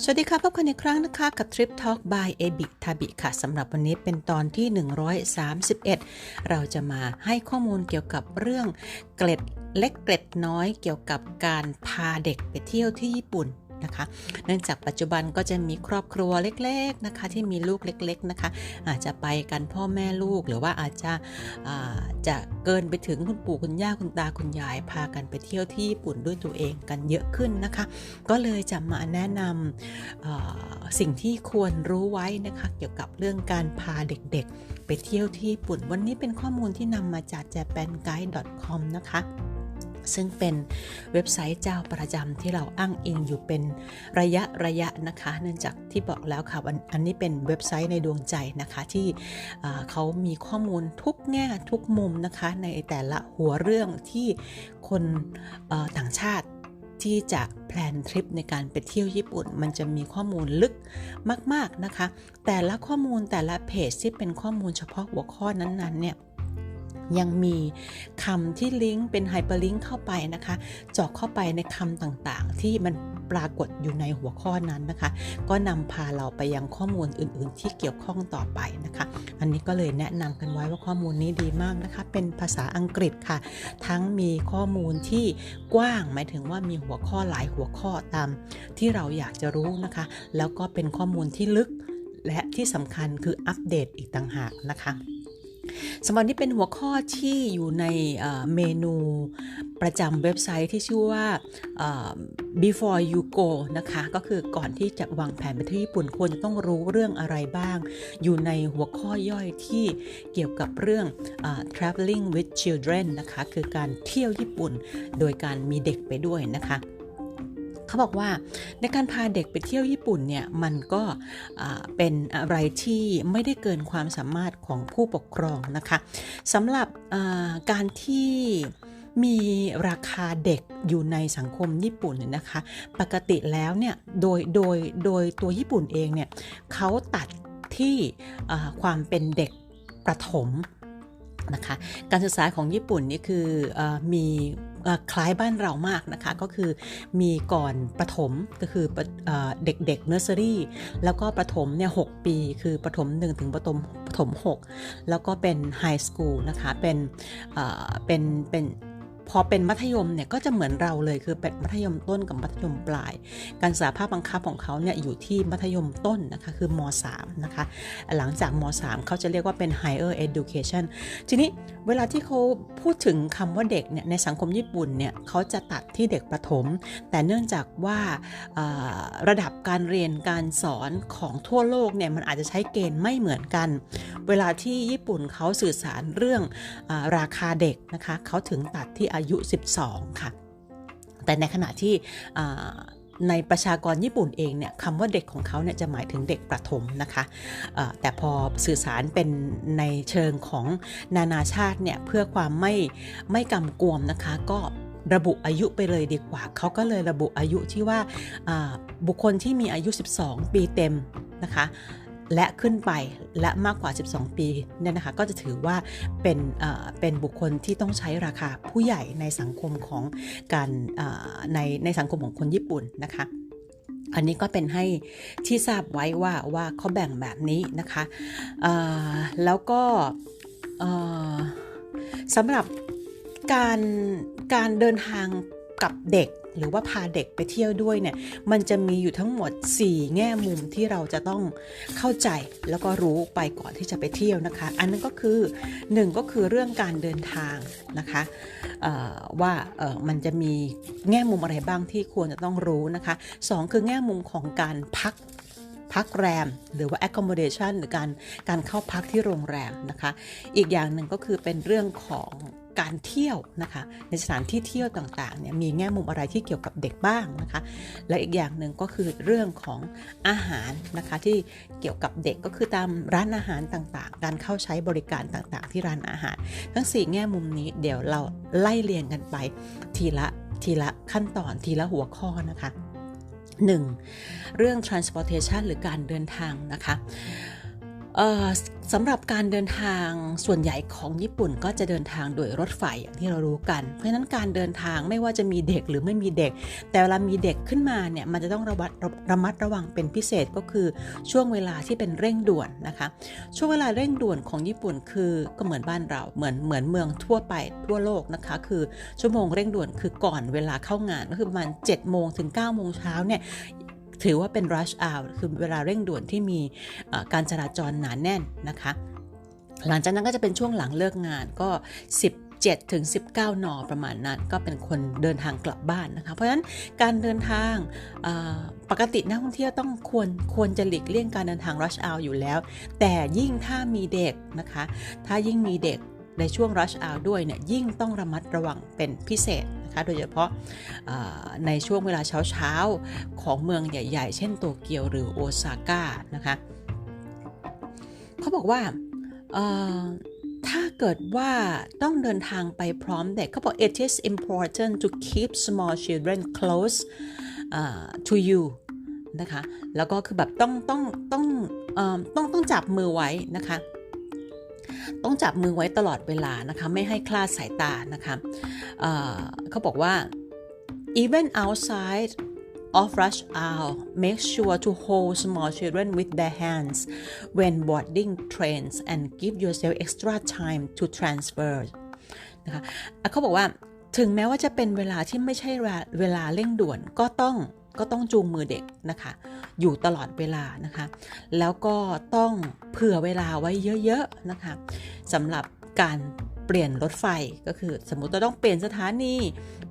สวัสดีค่ะพบกันอีกครั้งนะคะ กับ Trip Talk by a b i t a b i ค่ะสำหรับวันนี้เป็นตอนที่ 131 เราจะมาให้ข้อมูลเกี่ยวกับเรื่องเกล็ดเล็กเกล็ดน้อยเกี่ยวกับการพาเด็กไปเที่ยวที่ญี่ปุ่น นะคะ เนื่องจากปัจจุบันก็จะมีครอบครัวเล็ก ๆนะคะ ที่มีลูกเล็ก ๆนะคะ อาจจะไปกันพ่อแม่ลูกหรือว่าอาจจะจะเกินไปถึงคุณปู่คุณย่าคุณตาคุณยายพากันไปเที่ยวที่ญี่ปุ่นด้วยตัวเองกันเยอะขึ้นนะคะ ก็เลยจะมาแนะนำสิ่งที่ควรรู้ไว้นะคะ เกี่ยวกับเรื่องการพาเด็กๆ ไปเที่ยวที่ญี่ปุ่น วันนี้เป็นข้อมูลที่นำมาจาก japanguide.com นะคะ ซึ่งเป็นเว็บไซต์เจ้าประจำที่เราอ้างอิงอยู่เป็นระยะระยะนะคะ เนื่องจากที่บอกแล้วค่ะวันอันนี้เป็นเว็บไซต์ในดวงใจนะคะที่เขามีข้อมูลทุกแง่ทุกมุมนะคะในแต่ละหัวเรื่องที่คนต่างชาติที่จะแพลนทริปในการไปเที่ยวญี่ปุ่น มันจะมีข้อมูลลึกมาก ๆนะคะ แต่ละข้อมูลแต่ละเพจที่เป็นข้อมูลเฉพาะหัวข้อนั้นๆเนี่ย ยังมีคำที่ลิงก์เป็นไฮเปอร์ลิงก์เข้าไปนะคะเจาะเข้าไปในคำต่างๆ ที่มันปรากฏอยู่ในหัวข้อนั้นนะคะ ก็นำพาเราไปยังข้อมูลอื่นๆ ที่เกี่ยวข้องต่อไปนะคะ อันนี้ก็เลยแนะนำกันไว้ว่าข้อมูลนี้ดีมากนะคะ เป็นภาษาอังกฤษค่ะ ทั้งมีข้อมูลที่กว้าง หมายถึงว่ามีหัวข้อหลายหัวข้อตาม ที่เราอยากจะรู้นะคะ แล้วก็เป็นข้อมูลที่ลึกและที่สำคัญคืออัปเดตอีกต่างหากนะคะ สำหรับนี้เป็นหัวข้อที่อยู่ในเมนูประจำเว็บไซต์ที่ชื่อว่า before you go นะคะ ก็คือก่อนที่จะวางแผนไปที่ญี่ปุ่นควรจะต้องรู้เรื่องอะไรบ้าง อยู่ในหัวข้อย่อยที่เกี่ยวกับเรื่อง traveling with children นะคะ คือการเที่ยวญี่ปุ่นโดยการมีเด็กไปด้วยนะคะ เขาบอกว่าในการพาเด็กไปเที่ยวญี่ปุ่นเนี่ยมันก็เป็นอะไรที่ไม่ได้เกินความสามารถของผู้ปกครองนะคะสำหรับการที่มีราคาเด็กอยู่ในสังคมญี่ปุ่นนะคะ ปกติแล้วเนี่ยโดยโดยโดยตัวญี่ปุ่นเองเนี่ยเขาตัดที่ความเป็นเด็กประถมนะคะ การศึกษาของญี่ปุ่นนี่คืออมี คล้ายบ้านเรามากนะคะ ก็คือมีก่อนประถมก็คือเด็กๆเนอร์เซอรี่แล้วก็ประถมเนี่ยหปี คือประถม 1 ถึงประถมประถม 6 แล้วก็เป็นไฮสคูลนะคะ เป็นเป็นเป็น พอเป็นมัธยมเนี่ยก็จะเหมือนเราเลยคือเป็นมัธยมต้นกับมัธยมปลาย การศึกษาภาคบังคับของเขาเนี่ยอยู่ที่มัธยมต้นนะคะคือม .3 นะคะหลังจากม .3 เขาจะเรียกว่าเป็น higher education ทีนี้เวลาที่เขาพูดถึงคำว่าเด็กเนี่ยในสังคมญี่ปุ่นเนี่ยเขาจะตัดที่เด็กประถม แต่เนื่องจากว่าระดับการเรียนการสอนของทั่วโลกเนี่ยมันอาจจะใช้เกณฑ์ไม่เหมือนกัน เวลาที่ญี่ปุ่นเขาสื่อสารเรื่องอราคาเด็กนะคะเขาถึงตัดที่อายุ 12 ค่ะ แต่ในขณะที่ในประชากรญี่ปุ่นเองเนี่ยคำว่าเด็กของเขาเนี่ยจะหมายถึงเด็กประถมนะคะแต่พอสื่อสารเป็นในเชิงของนานาชาติเนี่ยเพื่อความไม่ไม่กำกวมนะคะ ก็ระบุอายุไปเลยดีกว่า เขาก็เลยระบุอายุที่ว่าบุคคลที่มีอายุ 12 ปีเต็มนะคะ และขึ้นไปและมากกว่า 12 ปีเนี่ยนะคะก็จะถือว่าเป็นเป็นบุคคลที่ต้องใช้ราคาผู้ใหญ่ในสังคมของการในในสังคมของคนญี่ปุ่นนะคะอันนี้ก็เป็นให้ที่ทราบไว้ว่าว่าเขาแบ่งแบบนี้นะคะแล้วก็สำหรับการการเดินทางกับเด็ก หรือว่าพาเด็กไปเที่ยวด้วยเนี่ยมันจะมีอยู่ทั้งหมด 4 แง่มุมที่เราจะต้องเข้าใจแล้วก็รู้ไปก่อนที่จะไปเที่ยวนะคะ อันนั้นก็คือ 1 ก็คือเรื่องการเดินทางนะคะว่ามันจะมีแง่มุมอะไรบ้างที่ควรจะต้องรู้นะคะ 2 คือแง่มุมของการพักพักแรม หรือว่า accommodation หรือการการเข้าพักที่โรงแรมนะคะ อีกอย่างหนึ่งก็คือเป็นเรื่องของ การเที่ยวนะคะในสถานที่เที่ยวต่างๆเนี่ยมีแง่มุมอะไรที่เกี่ยวกับเด็กบ้างนะคะ และอีกอย่างหนึ่งก็คือเรื่องของอาหารนะคะที่เกี่ยวกับเด็กก็คือตามร้านอาหารต่างๆ การเข้าใช้บริการต่างๆ ที่ร้านอาหาร ทั้ง 4 แง่มุมนี้เดี๋ยวเราไล่เรียงกันไป ทีละทีละขั้นตอนทีละหัวข้อนะคะ 1. เรื่อง transportation หรือการเดินทางนะคะ สำหรับการเดินทางส่วนใหญ่ของญี่ปุ่นก็จะเดินทางโดยรถไฟอย่างที่เรารู้กัน เพราะฉะนั้นการเดินทางไม่ว่าจะมีเด็กหรือไม่มีเด็ก แต่เวลามีเด็กขึ้นมาเนี่ยมันจะต้องระมัดระมัดระวังเป็นพิเศษก็คือช่วงเวลาที่เป็นเร่งด่วนนะคะ ช่วงเวลาเร่งด่วนของญี่ปุ่นคือก็เหมือนบ้านเราเหมือนเหมือนเมืองทั่วไปทั่วโลกนะคะ คือชั่วโมงเร่งด่วนคือก่อนเวลาเข้างานก็คือประมาณ7โมงถึง9โมงเช้าเนี่ย ถือว่าเป็น rush hour คือเวลาเร่งด่วนที่มีการจราจรหนานแน่นนะคะ หลังจากนั้นก็จะเป็นช่วงหลังเลิกงานก็17ถึง19นประมาณนั้น ก็เป็นคนเดินทางกลับบ้านนะคะ เพราะฉะนั้นการเดินทางปกตินักท่องเที่ยวต้องควรควรจะหลีกเลี่ยงการเดินทาง rush hour อยู่แล้ว แต่ยิ่งถ้ามีเด็กนะคะ ถ้ายิ่งมีเด็ก ในช่วง rush hour ด้วยเนี่ยยิ่งต้องระมัดระวังเป็นพิเศษนะคะโดยเฉพาะในช่วงเวลาเช้าๆ ของเมืองใหญ่ๆ เช่นโตเกียวหรือโอซาก้านะคะเขาบอกว่าถ้าเกิดว่าต้องเดินทางไปพร้อมเด็กเขาบอก it is important to keep small children close uh, to you นะคะแล้วก็คือแบบต้องต้องต้องต้องต้องจับมือไว้นะคะ ต้องจับมือไว้ตลอดเวลานะคะไม่ให้คลาดสายตานะคะเเขาบอกว่า even outside of rush hour make sure to hold small children with their hands when boarding trains and give yourself extra time to transfer นะคะเขาบอกว่าถึงแม้ว่าจะเป็นเวลาที่ไม่ใช่เวลาเร่งด่วนก็ต้อง ก็ต้องจูงมือเด็กนะคะ อยู่ตลอดเวลานะคะ แล้วก็ต้องเผื่อเวลาไว้เยอะๆนะคะสำหรับการเปลี่ยนรถไฟก็คือสมมุติเราต้องเปลี่ยนสถานี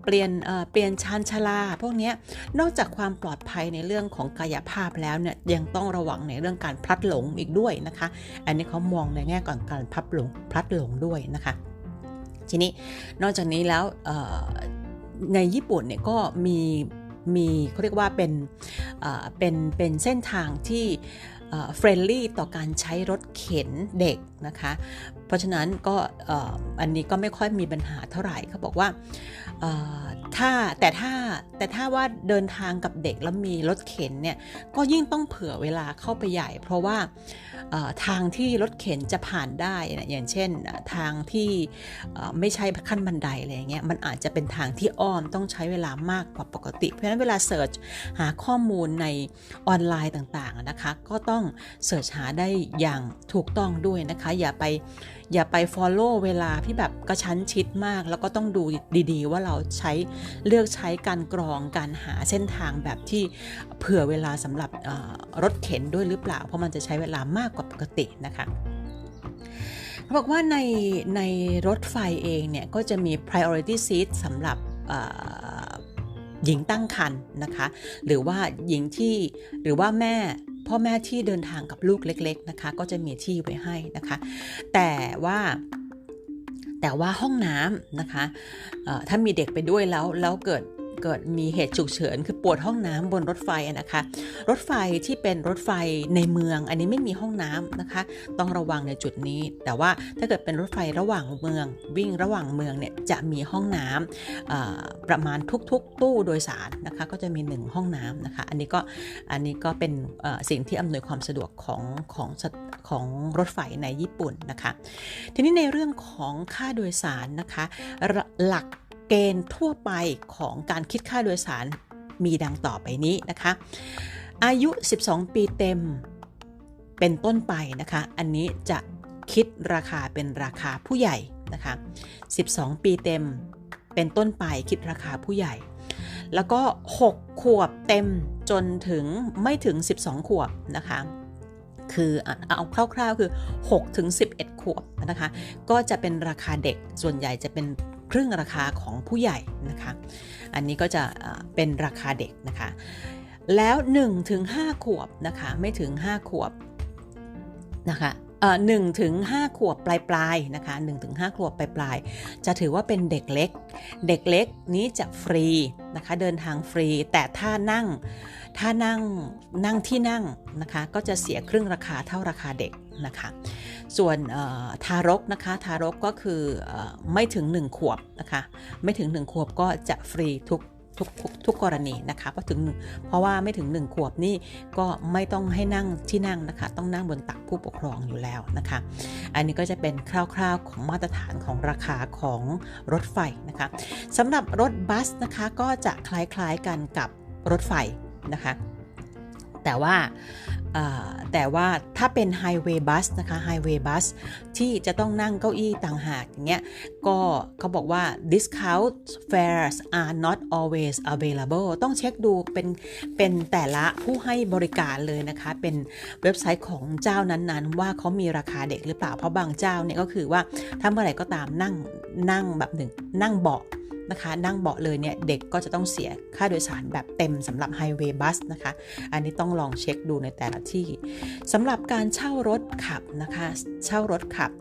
เปลี่ยนเเปลี่ยนชานชาลา พวกนี้นอกจากความปลอดภัยในเรื่องของกายภาพแล้วเนี่ยยังต้องระวังในเรื่องการพลัดหลงอีกด้วยนะคะ อันนี้เขามองในแง่ก่อนการพลัดหลงพลัดหลงด้วยนะคะ ทีนี้นอกจากนี้แล้วในญี่ปุ่นเนี่ยก็มี มีเขาเรียกว่าเป็นเป็นเป็นเส้นทางที่เฟรนลี่ต่อการใช้รถเข็นเด็ก นะคะ เพราะฉะนั้นก็อันนี้ก็ไม่ค่อยมีปัญหาเท่าไหร่เขาบอกว่าถ้าแต่ถ้าแต่ถ้าว่าเดินทางกับเด็กแล้วมีรถเข็นเนี่ยก็ยิ่งต้องเผื่อเวลาเข้าไปใหญ่ เพราะว่าทางที่รถเข็นจะผ่านได้นะอย่างเช่นทางที่ไม่ใช่ขั้นบันไดอะไรเงี้ยมันอาจจะเป็นทางที่อ้อมต้องใช้เวลามากกว่าปกติ เพราะฉะนั้นเวลาเสิร์ชหาข้อมูลในออนไลน์ต่างๆนะคะ ก็ต้องเสิร์ชหาได้อย่างถูกต้องด้วยนะคะอย่าไปอย่าไป follow เวลาที่แบบกระชั้นชิดมาก แล้วก็ต้องดูดีๆ ว่าเราใช้เลือกใช้การกรองการหาเส้นทางแบบที่เผื่อเวลาสำหรับรถเข็นด้วยหรือเปล่า เพราะมันจะใช้เวลามากกว่าปกตินะคะเขาบอกว่าในในรถไฟเองเนี่ย ก็จะมี priority seat สำหรับหญิงตั้งครรภ์นะคะ หรือว่าหญิงที่หรือว่าแม่ พ่อแม่ที่เดินทางกับลูกเล็ก ๆนะคะ ก็จะมีที่ไว้ให้นะคะ แต่ว่าแต่ว่าห้องน้ำนะคะถ้ามีเด็กไปด้วยแล้วแล้วเกิด เกิดมีเหตุฉุกเฉิน คือปวดห้องน้ำบนรถไฟนะคะ รถไฟที่เป็นรถไฟในเมือง อันนี้ไม่มีห้องน้ำนะคะ ต้องระวังในจุดนี้ แต่ว่าถ้าเกิดเป็นรถไฟระหว่างเมือง วิ่งระหว่างเมืองเนี่ยจะมีห้องน้ำประมาณทุกๆ ตู้โดยสารนะคะ ก็จะมี 1 ห้องน้ำนะคะ อันนี้ก็อันนี้ก็เป็นสิ่งที่อำนวยความสะดวกของของของรถไฟในญี่ปุ่นนะคะ ทีนี้ในเรื่องของค่าโดยสารนะคะ หลัก เกณฑ์ทั่วไปของการคิดค่าโดยสารมีดังต่อไปนี้นะคะ อายุ 12 ปีเต็มเป็นต้นไปนะคะ อันนี้จะคิดราคาเป็นราคาผู้ใหญ่นะคะ 12 ปีเต็มเป็นต้นไปคิดราคาผู้ใหญ่ แล้วก็ 6 ขวบเต็มจนถึงไม่ถึง 12 ขวบนะคะคือเอาคร่าวๆคือ6ถึง11 ขวบนะคะ ก็จะเป็นราคาเด็กส่วนใหญ่จะเป็น ครึ่งราคาของผู้ใหญ่นะคะ อันนี้ก็จะเป็นราคาเด็กนะคะ แล้ว1ถึง5ขวบนะคะ ไม่ถึง 5 ขวบนะคะหนึ่งถึงห้าขวบปลายปลายนะคะหนึ่งถึงห้าขวบปลายปลายจะถือว่าเป็นเด็กเล็ก เด็กเล็กนี้จะฟรีนะคะเดินทางฟรี แต่ถ้านั่งถ้านั่งนั่งที่นั่งนะคะก็จะเสียครึ่งราคาเท่าราคาเด็ก นะคะ ส่วนทารกนะคะทารกก็คือไม่ถึง 1 ขวบนะคะ ไม่ถึง 1 ขวบก็จะฟรีทุกทุกทุกกรณีนะคะเพราะถึงเพราะว่าไม่ถึง 1 ขวบนี่ก็ไม่ต้องให้นั่งที่นั่งนะคะ ต้องนั่งบนตักผู้ปกครองอยู่แล้วนะคะ อันนี้ก็จะเป็นคร่าวๆของมาตรฐานของราคาของรถไฟนะคะสำหรับรถบัสนะคะก็จะคล้ายๆกันกับรถไฟนะคะ แต่ว่าแต่ว่าถ้าเป็นไฮเวย์บัสนะคะไฮเวย์บัสที่จะต้องนั่งเก้าอี้ต่างหากอย่างเงี้ยก็เขาบอกว่า discount fares are not always available ต้องเช็คดูเป็นเป็นแต่ละผู้ให้บริการเลยนะคะ เป็นเว็บไซต์ของเจ้านั้นๆ ว่าเขามีราคาเด็กหรือเปล่า เพราะบางเจ้าเนี่ยก็คือว่าถ้าเมื่อไหร่ก็ตามนั่งนั่งแบบหนึ่งนั่งเบาะ นะคะ นั่งเบาะเลยเนี่ยเด็กก็จะต้องเสียค่าโดยสารแบบเต็มสำหรับไฮเวย์บัสนะคะ อันนี้ต้องลองเช็คดูในแต่ละที่สำหรับการเช่ารถขับนะคะ เช่ารถขับ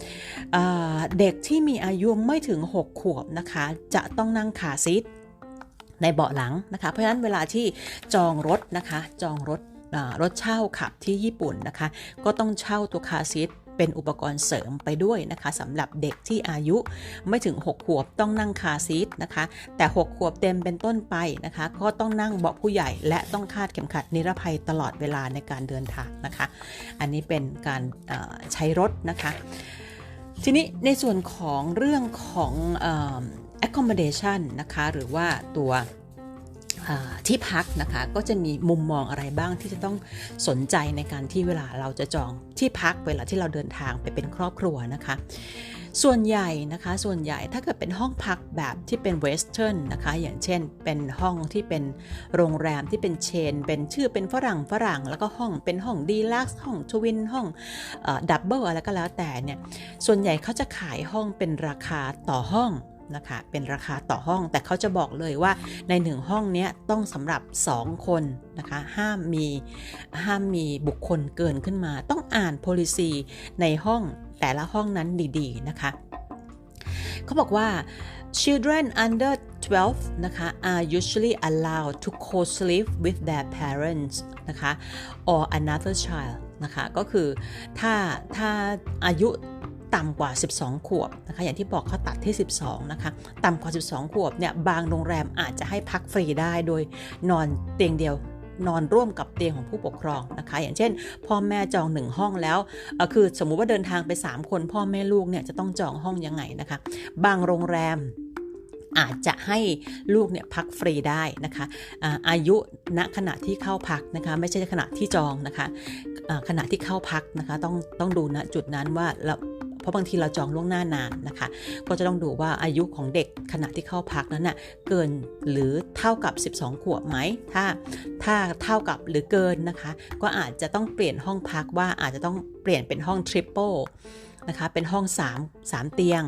เด็กที่มีอายุไม่ถึง 6 ขวบนะคะ จะต้องนั่งขาซีทในเบาะหลังนะคะ เพราะฉะนั้นเวลาที่จองรถนะคะ จองรถรถเช่าขับที่ญี่ปุ่นนะคะ ก็ต้องเช่าตัวคาซีท เป็นอุปกรณ์เสริมไปด้วยนะคะสำหรับเด็กที่อายุไม่ถึง 6 ขวบต้องนั่งคาซีทนะคะ แต่ 6 ขวบเต็มเป็นต้นไปนะคะ ก็ต้องนั่งเบาะผู้ใหญ่ และต้องคาดเข็มขัดนิรภัยตลอดเวลาในการเดินทางนะคะ อันนี้เป็นการใช้รถนะคะ ทีนี้ในส่วนของเรื่องของ accommodation นะคะ หรือว่าตัว ที่พักนะคะก็จะมีมุมมองอะไรบ้างที่จะต้องสนใจในการที่เวลาเราจะจองที่พักเวลาที่เราเดินทางไปเป็นครอบครัวนะคะ ส่วนใหญ่นะคะส่วนใหญ่ถ้าเกิดเป็นห้องพักแบบที่เป็นเวสเทิร์นนะคะอย่างเช่น เป็นห้องที่เป็นโรงแรมที่เป็นเชน เป็นชื่อเป็นฝรั่งฝรั่ง แล้วก็ห้องเป็นห้องดีลักซ์ห้องทวินห้องดับเบิลอะไรก็แล้วแต่เนี่ยส่วนใหญ่เขาจะขายห้องเป็นราคาต่อห้อง นะคะ เป็นราคาต่อห้อง แต่เขาจะบอกเลยว่าในหนึ่งห้องนี้ต้องสำหรับ 2 คนนะคะ ห้ามมีห้ามมีบุคคลเกินขึ้นมา ต้องอ่าน policy ในห้องแต่ละห้องนั้นดีๆนะคะ เขาบอกว่า children under 12นะคะ are usually allowed to co-sleep with their parents นะคะ or another child นะคะ ก็คือถ้าถ้าอายุ ต่ำกว่า 12 ขวบนะคะ อย่างที่บอกเขาตัดที่ 12 นะคะ ต่ำกว่า 12 ขวบเนี่ย บางโรงแรมอาจจะให้พักฟรีได้โดยนอนเตียงเดียวนอนร่วมกับเตียงของผู้ปกครองนะคะ อย่างเช่น พ่อแม่จองหนึ่งห้องแล้วคือสมมุติว่าเดินทางไป 3 คนพ่อแม่ลูกเนี่ยจะต้องจองห้องยังไงนะคะ บางโรงแรมอาจจะให้ลูกเนี่ยพักฟรีได้นะคะอาอายุณขณะที่เข้าพักนะคะไม่ใช่ขณะที่จองนะคะขณะที่เข้าพักนะคะต้องต้องดูณจุดนั้นว่า เพราะบางทีเราจองล่วงหน้านานนะคะ ก็จะต้องดูว่าอายุของเด็กขณะที่เข้าพักนั้นนะ่ะเกินหรือเท่ากับ 12 ขวบไหม ถ้าถ้าเท่ากับหรือเกินนะคะ ก็อาจจะต้องเปลี่ยนห้องพักว่าอาจจะต้องเปลี่ยนเป็นห้องทริปเปิลนะคะเป็นห้อง 3 3 เตียง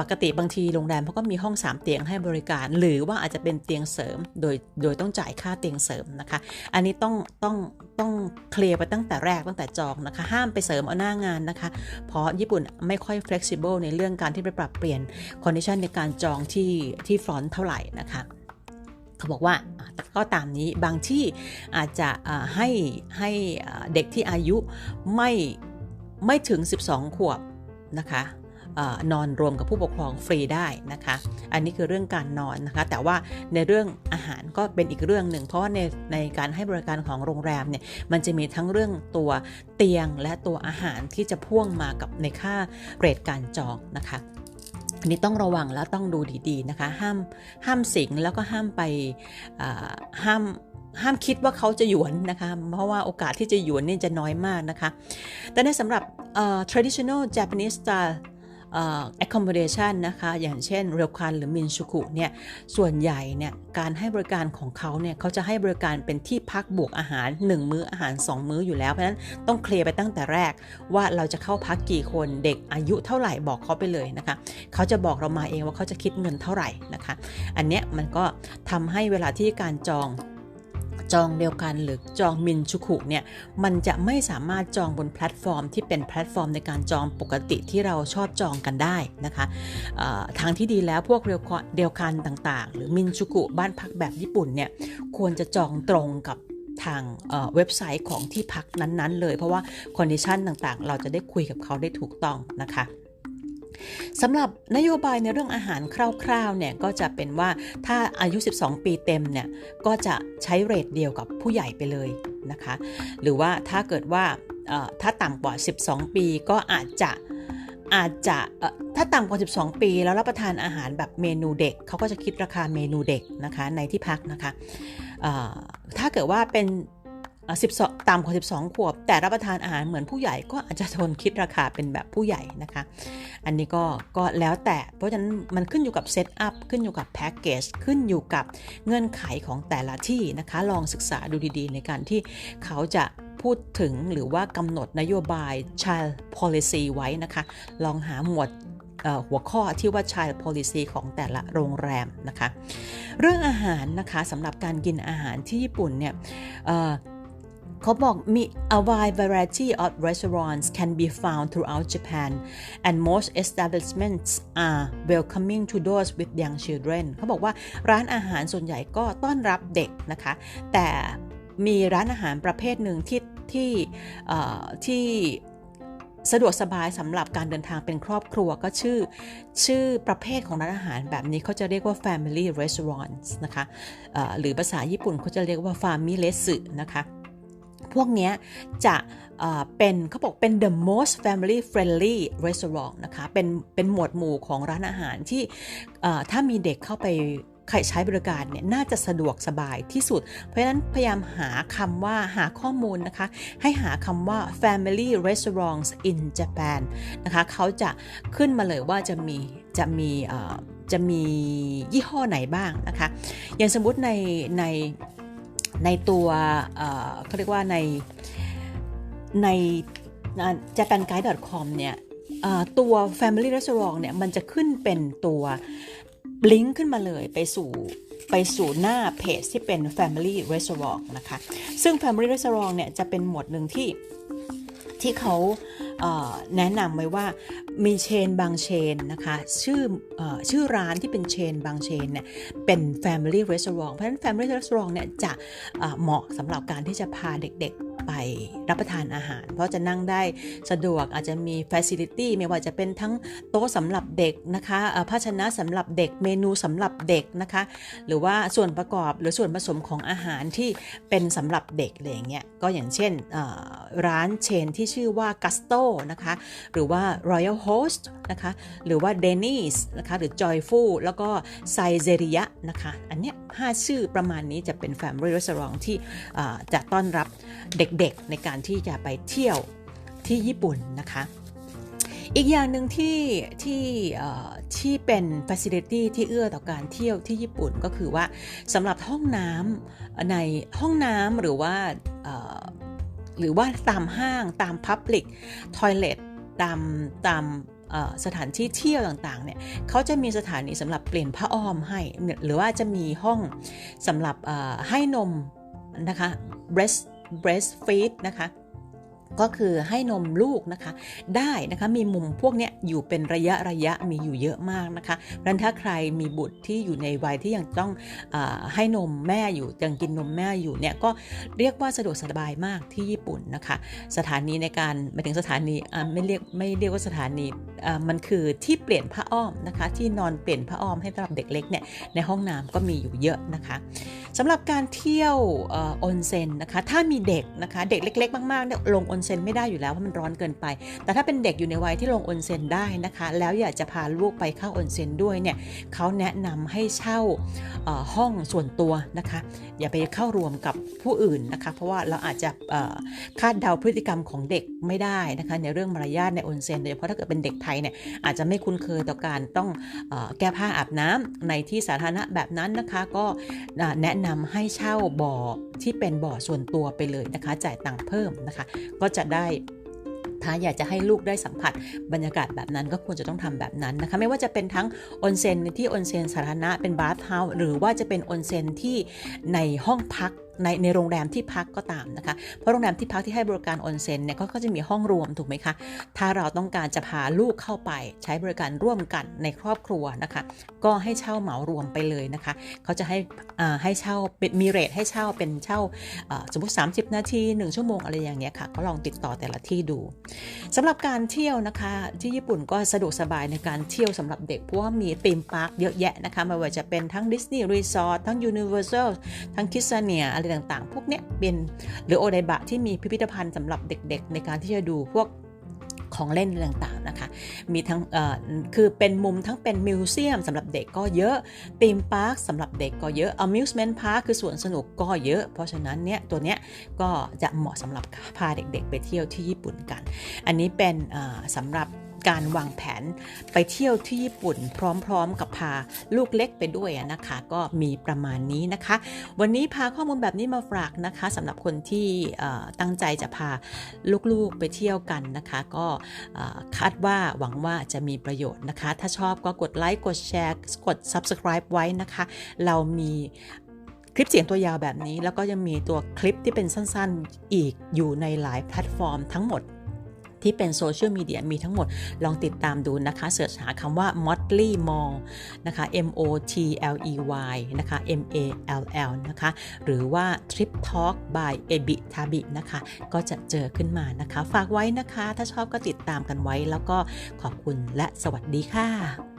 ปกติบางทีโรงแรมเขาก็มีห้อง 3 เตียงให้บริการ หรือว่าอาจจะเป็นเตียงเสริม โดยโดยต้องจ่ายค่าเตียงเสริมนะคะ อันนี้ต้องต้องต้องเคลียร์ไปตั้งแต่แรกตั้งแต่จองนะคะ ห้ามไปเสริมเอาหน้างานนะคะ เพราะญี่ปุ่นไม่ค่อย flexible ในเรื่องการที่ไปปรับเปลี่ยน condition ในการจองที่ที่ฟรอนต์เท่าไหร่นะคะเขาบอกว่าก็ตามนี้บางที่อาจจะให้ให้เด็กที่อายุไม่ไม่ถึง 12 ขวบนะคะ นอนรวมกับผู้ปกครองฟรีได้นะคะ อันนี้คือเรื่องการนอนนะคะ แต่ว่าในเรื่องอาหารก็เป็นอีกเรื่องหนึ่ง เพราะว่าในในการให้บริการของโรงแรมเนี่ยมันจะมีทั้งเรื่องตัวเตียงและตัวอาหารที่จะพ่วงมากับในค่าเรทการจองนะคะอันนี้ต้องระวังแล้วต้องดูดีๆนะคะ ห้ามห้ามสิงแล้วก็ห้ามไปห้ามห้ามคิดว่าเขาจะหยวนนะคะ เพราะว่าโอกาสที่จะหยวนนี่จะน้อยมากนะคะ แต่ในสำหรับ traditional Japanese style accommodation นะคะ อย่างเช่นเรียวคันหรือมินชูคุเนี่ย ส่วนใหญ่เนี่ย การให้บริการของเขาเนี่ย เขาจะให้บริการเป็นที่พักบวกอาหาร 1 มื้ออาหาร 2 มื้ออยู่แล้ว เพราะฉะนั้นต้องเคลียร์ไปตั้งแต่แรกว่าเราจะเข้าพักกี่คน เด็กอายุเท่าไหร่บอกเขาไปเลยนะคะ เขาจะบอกเรามาเองว่าเขาจะคิดเงินเท่าไหร่นะคะ อันเนี้ยมันก็ทำให้เวลาที่การจอง จองเดียวกันหรือจองมินชุคุเนี่ยมันจะไม่สามารถจองบนแพลตฟอร์ม ที่เป็นแพลตฟอร์มในการจองปกติที่เราชอบจองกันได้นะคะทางที่ดีแล้วพวกเดียวกันต่างๆ หรือมินชุกุบ้านพักแบบญี่ปุ่นเนี่ยควรจะจองตรงกับทางเว็บไซต์ของที่พักนั้นๆ เลย เพราะว่าคอนดิชันต่างๆ เราจะได้คุยกับเขาได้ถูกต้องนะคะ สำหรับนโยบายในเรื่องอาหารคร่าวๆเนี่ยก็จะเป็นว่าถ้าอายุ 12 ปีเต็มเนี่ยก็จะใช้เรทเดียวกับผู้ใหญ่ไปเลยนะคะหรือว่าถ้าเกิดว่าถ้าต่ำกว่า 12 ปีก็อาจจะอาจจะถ้าต่ำกว่า 12 ปีแล้วรับประทานอาหารแบบเมนูเด็ก เขาก็จะคิดราคาเมนูเด็กนะคะในที่พักนะคะถ้าเกิดว่าเป็น 12ต่ำกว่า 12 ขวบ แต่รับประทานอาหารเหมือนผู้ใหญ่ก็อาจจะทนคิดราคาเป็นแบบผู้ใหญ่นะคะ อันนี้ก็ก็แล้วแต่เพราะฉะนั้นมันขึ้นอยู่กับเซตอัพขึ้นอยู่กับแพ็กเกจขึ้นอยู่กับเงื่อนไขของแต่ละที่นะคะ ลองศึกษาดูดีๆ ในการที่เขาจะพูดถึงหรือว่ากำหนดนโยบาย child policy ไว้นะคะ ลองหาหมวดหัวข้อที่ว่า child policy ของแต่ละโรงแรมนะคะ เรื่องอาหารนะคะสำหรับการกินอาหารที่ญี่ปุ่นเนี่ย เขาบอกมี a wide variety of restaurants can be found throughout Japan and most establishments are welcoming to those with young children เขาบอกว่าร้านอาหารส่วนใหญ่ก็ต้อนรับเด็กนะคะ แต่มีร้านอาหารประเภทหนึ่งที่ที่ที่สะดวกสบายสำหรับการเดินทางเป็นครอบครัวก็ชื่อ ชื่อประเภทของร้านอาหารแบบนี้เขาจะเรียกว่า family restaurants นะคะหรือภาษาญี่ปุ่นเขาจะเรียกว่า f a m i l e s นะคะ พวกนี้จะเป็นเขาบอกเป็น the most family friendly restaurant นะคะเป็นเป็นหมวดหมู่ของร้านอาหารที่ถ้ามีเด็กเข้าไปใครใช้บริการเนี่ยน่าจะสะดวกสบายที่สุด เพราะฉะนั้นพยายามหาคำว่าหาข้อมูลนะคะ ให้หาคำว่า family restaurants in Japan นะคะเขาจะขึ้นมาเลยว่าจะมีจะมีจะมียี่ห้อไหนบ้างนะคะ อย่างสมมติในใน ในตัวเขาเรียกว่าในใน japanguide.com เนี่ยตัว Family Restaurant เนี่ยมันจะขึ้นเป็นตัวลิงก์ขึ้นมาเลยไปสู่ไปสู่หน้าเพจที่เป็น Family Restaurant นะคะ ซึ่ง Family Restaurant เนี่ยจะเป็นหมวดหนึ่งที่ที่เขา แนะนำไว้ว่ามีเชนบางเชนนะคะชื่ออชื่อร้านที่เป็นเชนบางเชนเนี่ยเป็น Family Restaurant เพราะฉะนั้น Family Restaurant เนี่ยจะเหมาะสำหรับการที่จะพาเด็ก ไปรับประทานอาหาร เพราะจะนั่งได้สะดวกอาจจะมีฟซิลิตี้ไม่ว่าจะเป็นทั้งโต๊ะสำหรับเด็กนะคะภาชนะสำหรับเด็กเมนูสำหรับเด็กนะคะ หรือว่าส่วนประกอบหรือส่วนผสมของอาหารที่เป็นสำหรับเด็กอะไรอย่างเงี้ยก็อย่างเช่นร้านเชนที่ชื่อว่ากัสโตนะคะหรือว่า Royal Host นะคะหรือว่า Denny's นะคะหรือ Joyful แล้วก็ไซเซริยะนะคะอันเนี้ย5ชื่อประมาณนี้จะเป็น Family Restaurant ที่จะต้อนรับเด็กๆในการที่จะไปเที่ยวที่ญี่ปุ่นนะคะ อีกอย่างหนึ่งที่ที่ที่เป็น facility ที่เอื้อต่อการเที่ยวที่ญี่ปุ่นก็คือว่าสำหรับห้องน้ำในห้องน้ำหรือว่าหรือว่าตามห้างตาม Public Toilet ตามตามสถานที่เที่ยวต่างๆ เนี่ยเขาจะมีสถานีสำหรับเปลี่ยนผ้าอ้อมให้ หรือว่าจะมีห้องสำหรับให้นมนะคะ breast breastfeed นะคะก็คือให้นมลูกนะคะ ได้นะคะมีมุมพวกนี้อยู่เป็นระยะระยะมีอยู่เยอะมากนะคะดังนั้นถ้าใครมีบุตรที่อยู่ในวัยที่ยังต้องอให้นมแม่อยู่ยังกินนมแม่อยู่เนี่ยก็เรียกว่าสะดวกสบายมากที่ญี่ปุ่นนะคะ สถานีในการไปถึงสถานีไม่เรียกไม่เรียกว่าสถานี มันคือที่เปลี่ยนผ้าอ้อมนะคะ ที่นอนเปลี่ยนผ้าอ้อมให้สำหรับเด็กเล็กเนี่ยในห้องน้ำก็มีอยู่เยอะนะคะสำหรับการเที่ยวออนเซ็นนะคะ ถ้ามีเด็กนะคะเด็กเล็ก ๆ มากๆเนี่ยลงออนเซ็นไม่ได้อยู่แล้วเพราะมันร้อนเกินไป แต่ถ้าเป็นเด็กอยู่ในวัยที่ลงออนเซ็นได้นะคะ แล้วอยากจะพาลูกไปเข้าออนเซ็นด้วยเนี่ยเขาแนะนำให้เช่าห้องส่วนตัวนะคะ อย่าไปเข้ารวมกับผู้อื่นนะคะ เพราะว่าเราอาจจะคาดเดาพฤติกรรมของเด็กไม่ได้นะคะ ในเรื่องมารยาทในออนเซ็นโดยเฉพาะถ้าเกิดเป็นเด็กไทยเนี่ยอาจจะไม่คุ้นเคยต่อการต้องแก้ผ้าอาบน้ำในที่สาธารณะแบบนั้นนะคะ ก็แนะนำให้เช่าบ่อที่เป็นบ่อส่วนตัวไปเลยนะคะ จ่ายตังค์เพิ่มนะคะ ก็จะได้ถ้าอยากจะให้ลูกได้สัมผัสบรรยากาศแบบนั้นก็ควรจะต้องทำแบบนั้นนะคะ ไม่ว่าจะเป็นทั้งออนเซ็นที่ออนเซ็นสาธารณะเป็นบาร์เฮาส์หรือว่าจะเป็นออนเซ็นที่ในห้องพัก ในในโรงแรมที่พักก็ตามนะคะ เพราะโรงแรมที่พักที่ให้บริการออนเซ็นเนี่ยเขาก็จะมีห้องรวมถูกไหมคะ ถ้าเราต้องการจะพาลูกเข้าไปใช้บริการร่วมกันในครอบครัวนะคะ ก็ให้เช่าเหมารวมไปเลยนะคะ เขาจะให้อ่าให้เช่าเป็นมีเรทให้เช่าเป็นเช่าสมมติ 30 นาที 1 ชั่วโมงอะไรอย่างเงี้ยค่ะ ก็ลองติดต่อแต่ละที่ดูสำหรับการเที่ยวนะคะ ที่ญี่ปุ่นก็สะดวกสบายในการเที่ยวสำหรับเด็กเพราะว่ามีธีมพาร์คเยอะแยะนะคะไม่ว่าจะเป็นทั้งดิสนีย์รีสอร์ททั้งยูนิเวอร์แซลทั้งคิสเนียอะไรต่างๆ พวกเนี้ยเป็นหรือโอไดบะที่มีพิพิธภัณฑ์สำหรับเด็กๆ ในการที่จะดูพวกของเล่นต่างๆนะคะ มีทั้งคือเป็นมุมทั้งเป็นมิวเซียมสำหรับเด็กก็เยอะธีมพาร์คสำหรับเด็กก็เยอะ amusement park คือสวนสนุกก็เยอะ เพราะฉะนั้นเนี่ยตัวเนี้ยก็จะเหมาะสำหรับพาเด็กๆ ไปเที่ยวที่ญี่ปุ่นกัน อันนี้เป็นสำหรับ การวางแผนไปเที่ยวที่ญี่ปุ่นพร้อมๆ กับพาลูกเล็กไปด้วยนะคะ ก็มีประมาณนี้นะคะ วันนี้พาข้อมูลแบบนี้มาฝากนะคะสำหรับคนที่ตั้งใจจะพาลูกๆไปเที่ยวกันนะคะ ก็คาดว่าหวังว่าจะมีประโยชน์นะคะ ถ้าชอบก็กดไลค์กดแชร์กด subscribe ไว้นะคะ เรามีคลิปเสียงตัวยาวแบบนี้แล้วก็ยังมีตัวคลิปที่เป็นสั้นๆอีกอยู่ในหลายแพลตฟอร์มทั้งหมด ที่เป็นโซเชียลมีเดียมีทั้งหมดลองติดตามดูนะคะเสิร์ชหาคำว่า Motley Mall นะคะ M O T L E Y นะคะ M A L L นะคะหรือว่า Trip Talk by e b i t a b i นะคะก็จะเจอขึ้นมานะคะ ฝากไว้นะคะ ถ้าชอบก็ติดตามกันไว้แล้วก็ขอบคุณและสวัสดีค่ะ